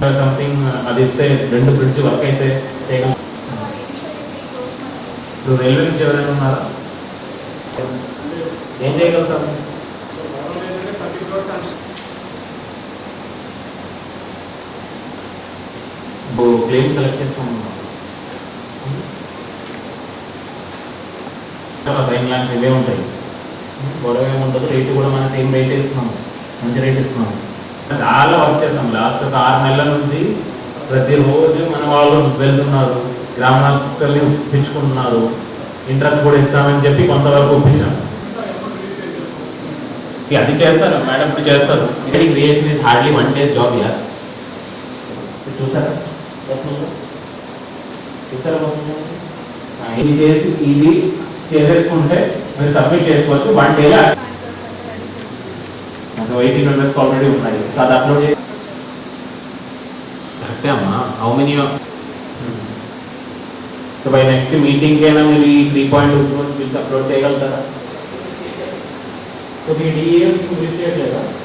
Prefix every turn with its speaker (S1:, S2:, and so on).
S1: Something uh, అది ఇస్తే రెండు బ్రిడ్జ్ వర్క్ అయితే చేయగలం. ఇప్పుడు రైల్వే నుంచి ఎవరైనా ఉన్నారా? ఏం చేయగలుగుతాం ఇప్పుడు క్లెయిమ్స్ కలెక్ట్ చేసుకుంటున్నాం సైన్ ల్యాండ్స్ ఇవే ఉంటాయి. గొడవ ఏముంటుంది రేటు కూడా మనం సేమ్ రేట్ ఇస్తున్నాము మంచి రేట్ ఇస్తున్నాము చాలా వర్క్ చేస్తాం లాస్ట్ ఒక ఆరు నెలల నుంచి ప్రతిరోజు మన వాళ్ళు వెళ్తున్నారు. గ్రామ హాస్పిటల్ని ఒప్పించుకుంటున్నారు. ఇంట్రెస్ట్ కూడా ఇస్తామని చెప్పి కొంతవరకు ఒప్పించాం. అది చేస్తారు. మేడం ఇప్పుడు చేస్తారు. Creation is hardly one days job yeah చూసారా? చూసారా ఇది చేసి ఇది చేసేసుకుంటే మీరు సబ్మిట్ చేసుకోవచ్చు. వన్ డేలో ఎయిటీన్ మెంబర్స్ ఆల్రెడీ ఉన్నాయి. సో అది అప్లోడ్ చేసి కరెక్టే అమ్మా. How many so by next meeting అయినా మీరు ఈ త్రీ పాయింట్ బిల్స్ అప్లోడ్ చేయగలుగుతారా? సో మీ డిఏ చేయట్లేదా?